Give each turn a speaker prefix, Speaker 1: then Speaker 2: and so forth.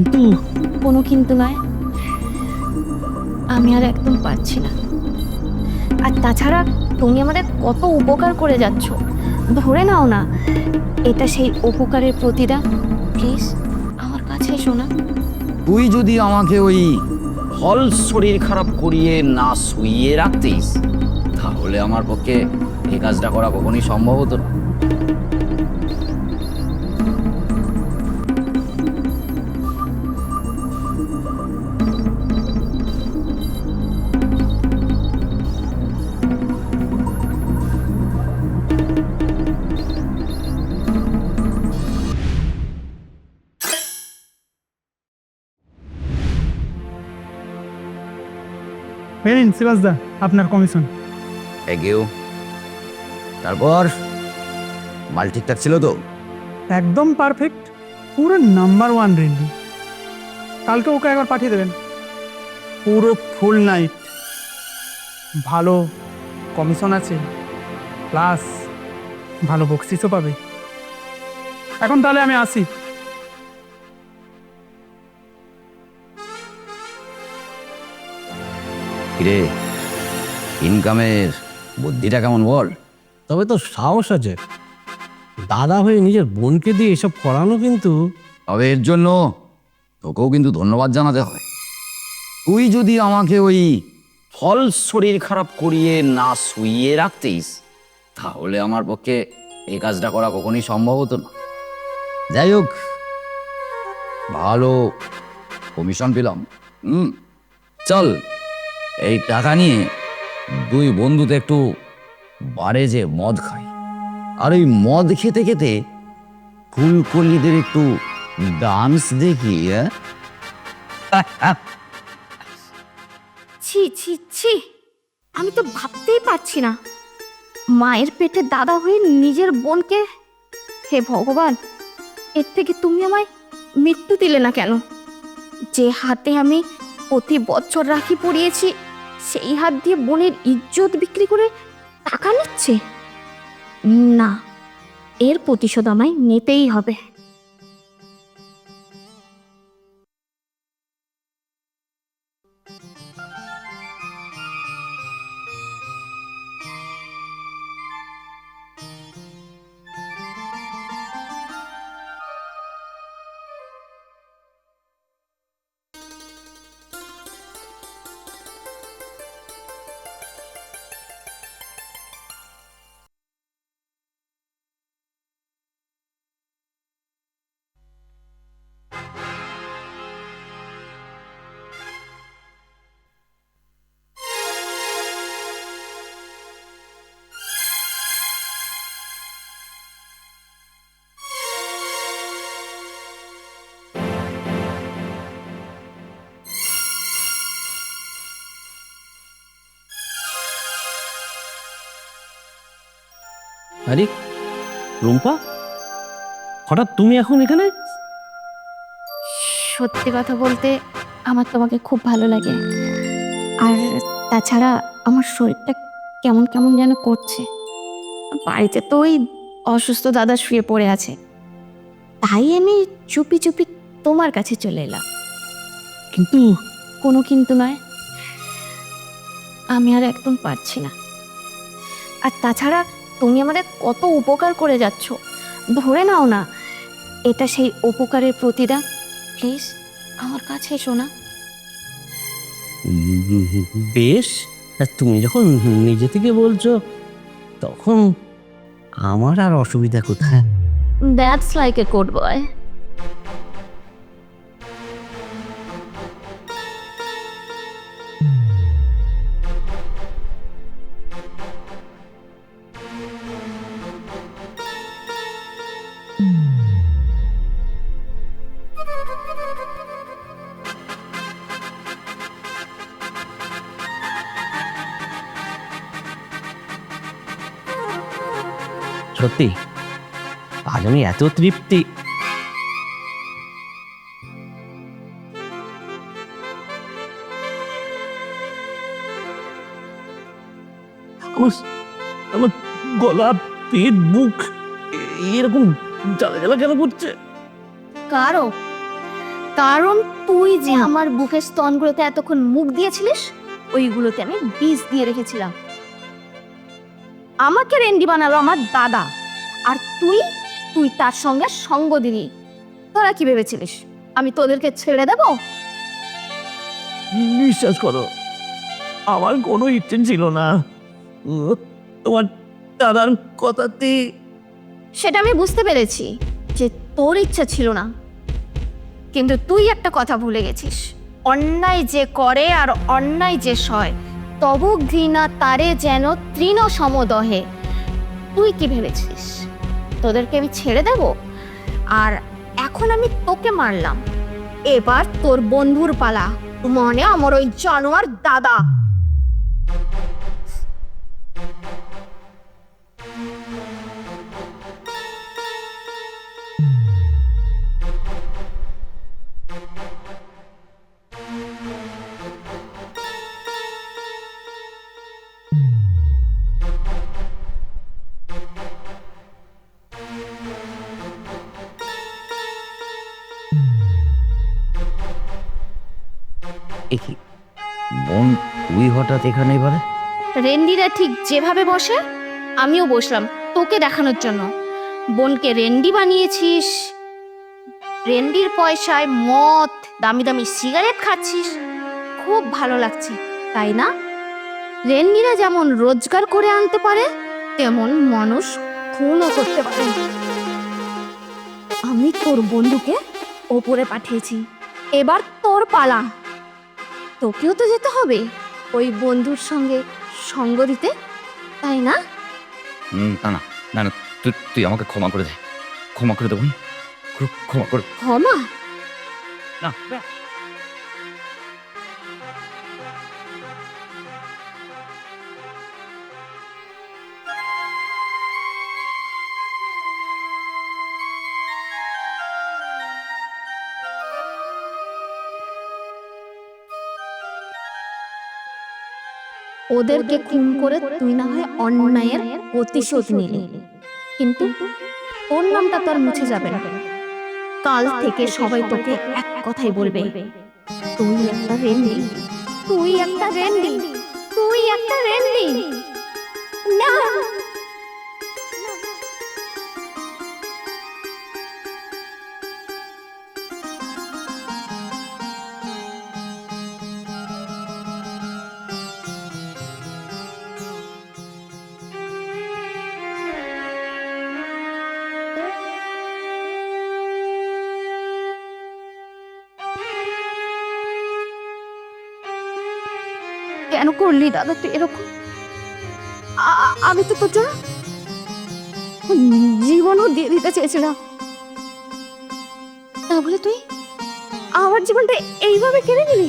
Speaker 1: কিন্তু
Speaker 2: কোনো কিন্তু নয়। আমি আর একদম পারছি না। আর তাছাড়া তুমি আমাদের কত উপকার করে যাচ্ছ। ধরে নাও না এটা সেই উপকারের প্রতিদান। প্লিজ আমার কাছে এসো না।
Speaker 3: তুই যদি আমাকে ওই ফল শরীর খারাপ করিয়ে না শুইয়ে রাখতিস তাহলে আমার পক্ষে এই কাজটা করা কখনই সম্ভব হতো না।
Speaker 4: মেরিন সিরাজদা আপনার কমিশন
Speaker 3: এগেও তারপর মাল ঠিকঠাক ছিল তো?
Speaker 4: একদম পারফেক্ট পুরো নাম্বার ওয়ান রেডি কালকে ওকে একবার পাঠিয়ে দেবেন। পুরো ফুল নাইট ভালো কমিশন আছে প্লাস ভালো বকশিসও পাবে। এখন তাহলে আমি আসি।
Speaker 3: কিরে? ইনকামের বুদ্ধিটা কেমন বল?
Speaker 1: তবে তো সাহস আছে। দাদা হয়ে নিজের বোনকে দিয়ে এসব করানো কিন্তু
Speaker 3: তবে এর জন্য তোকেও কিন্তু ধন্যবাদ জানাতে হয় তুই যদি আমাকে ওই ফল শরীর খারাপ করিয়ে না শুইয়ে রাখতিস তাহলে আমার পক্ষে এই কাজটা করা কখনই সম্ভব হতো না। যাই হোক ভালো কমিশন পেলাম। হুম চল। এই টাকা নিয়ে দুই বন্ধুতে একটু বারে যে মদ খাই। আর ওই মদ খেতে খেতে ফুলকলিদের একটু ডান্স দেখি হ্যাঁ?
Speaker 2: ছি ছি ছি। আমি তো ভাবতেই পারছি না। মায়ের পেটে দাদা হয়ে নিজের বোনকে, হে ভগবান, এর থেকে তুমি আমায় মৃত্যু দিলে না কেন? যে হাতে আমি প্রতি বছর রাখি পরিয়েছি সেই হাত দিয়ে বোনের ইজ্জত বিক্রি করে টাকা নিচ্ছে? না, এর প্রতিশোধ আমায় নিতেই হবে।
Speaker 1: আরে রুম্পা? হঠাৎ তুমি এখন এখানে?
Speaker 2: সত্যি কথা বলতে আমার তোমাকে খুব ভালো লাগে। আর তাছাড়া আমার শরীরটা কেমন কেমন যেন করছে। বাড়িতে তো ওই অসুস্থ দাদা শুয়ে পড়ে আছে। তাই আমি চুপি চুপি তোমার কাছে চলে এলাম।
Speaker 1: কিন্তু
Speaker 2: কোনো কিন্তু নয় আমি আর একদম পারছি না। আর তাছাড়া তুমি আমাদের কত উপকার করে যাচ্ছ। ধরে নাও না এটা সেই উপকারের প্রতিদান। প্লিজ আমার কাছে এসো না।
Speaker 1: বেশ তুমি যখন নিজে থেকে বলছো তখন আমার আর অসুবিধা কোথায়?
Speaker 2: That's like a code boy
Speaker 1: সত্যি? আজ আমি এত তৃপ্তি। আমার আমার গলা পেট বুক এরকম জ্বালা জ্বালা কেন করছে?
Speaker 2: কারও কারণ তুই যে আমার বুকের স্তনগুলোতে এতক্ষণ মুখ দিয়েছিলিস ওইগুলোতে আমি বিষ দিয়ে রেখেছিলাম। আমাকে রেন্ডি বানালো আমার দাদা। আর তুই তুই তার সঙ্গে সঙ্গ দিলি। তোরা কি ভেবেছিলিস? আমি তোদেরকে ছেড়ে দেবো?
Speaker 1: বিশ্বাস করো। আমার কোনো ইচ্ছে ছিল না। তোমার দাদার কথাতে
Speaker 2: সেটা আমি বুঝতে পেরেছি যে তোর ইচ্ছা ছিল না। কিন্তু তুই একটা কথা ভুলে গেছিস। অন্যায় যে করে আর অন্যায় যে সয় তব ঘৃণা তারে যেন তৃণ সমদহে। তুই কি ভেবেছিস? তোদেরকে আমি ছেড়ে দেব? আর এখন আমি তোকে মারলাম। এবার তোর বন্ধুর পালা। মনে আমার ওই জানোয়ার দাদা।
Speaker 3: একি। বোন, তুই হঠাৎ এখানে এবারে?
Speaker 2: রেন্ডিরা ঠিক যেভাবে বসে, আমিও বসলাম তোকে দেখানোর জন্য। বোনকে রেন্ডি বানিয়েছিস, রেন্ডির পয়সায় মদ, দামি দামি সিগারেট খাচ্ছিস, খুব ভালো লাগছে, তাই না? রেন্ডিরা যেমন রোজগার করে আনতে পারে, তেমন মানুষ খুনও করতে পারে। আমি তোর বন্ধুকে ওপরে পাঠিয়েছি, এবার তোর পালা। তোকেও তো যেতে হবে। ওই বন্ধুর সঙ্গে সঙ্গ দিতে তাই না?
Speaker 3: হুম না না। না না তুই তুই আমাকে ক্ষমা করে দে। ক্ষমা করে দে বোন। ক্ষ- ক্ষমা করে।
Speaker 2: ক্ষমা?
Speaker 3: না
Speaker 2: ওদেরকে খুন করে তুই না হয় অন্যায়ের প্রতিশোধ নিলি। কিন্তু ওর নামটা তো আর মুছে যাবে না। কাল থেকে সবাই তোকে এক কথাই বলবে, তুই একটা রেন্ডি, তুই একটা রেন্ডি, তুই একটা রেন্ডি, না কেন করলি, দাদা? তুই এরকম আমি তো তোর জন্য জীবনও দিয়ে দিতে চেয়েছিলাম। তা বলে তুই আমার জীবনটা এইভাবে কেড়ে নিলি?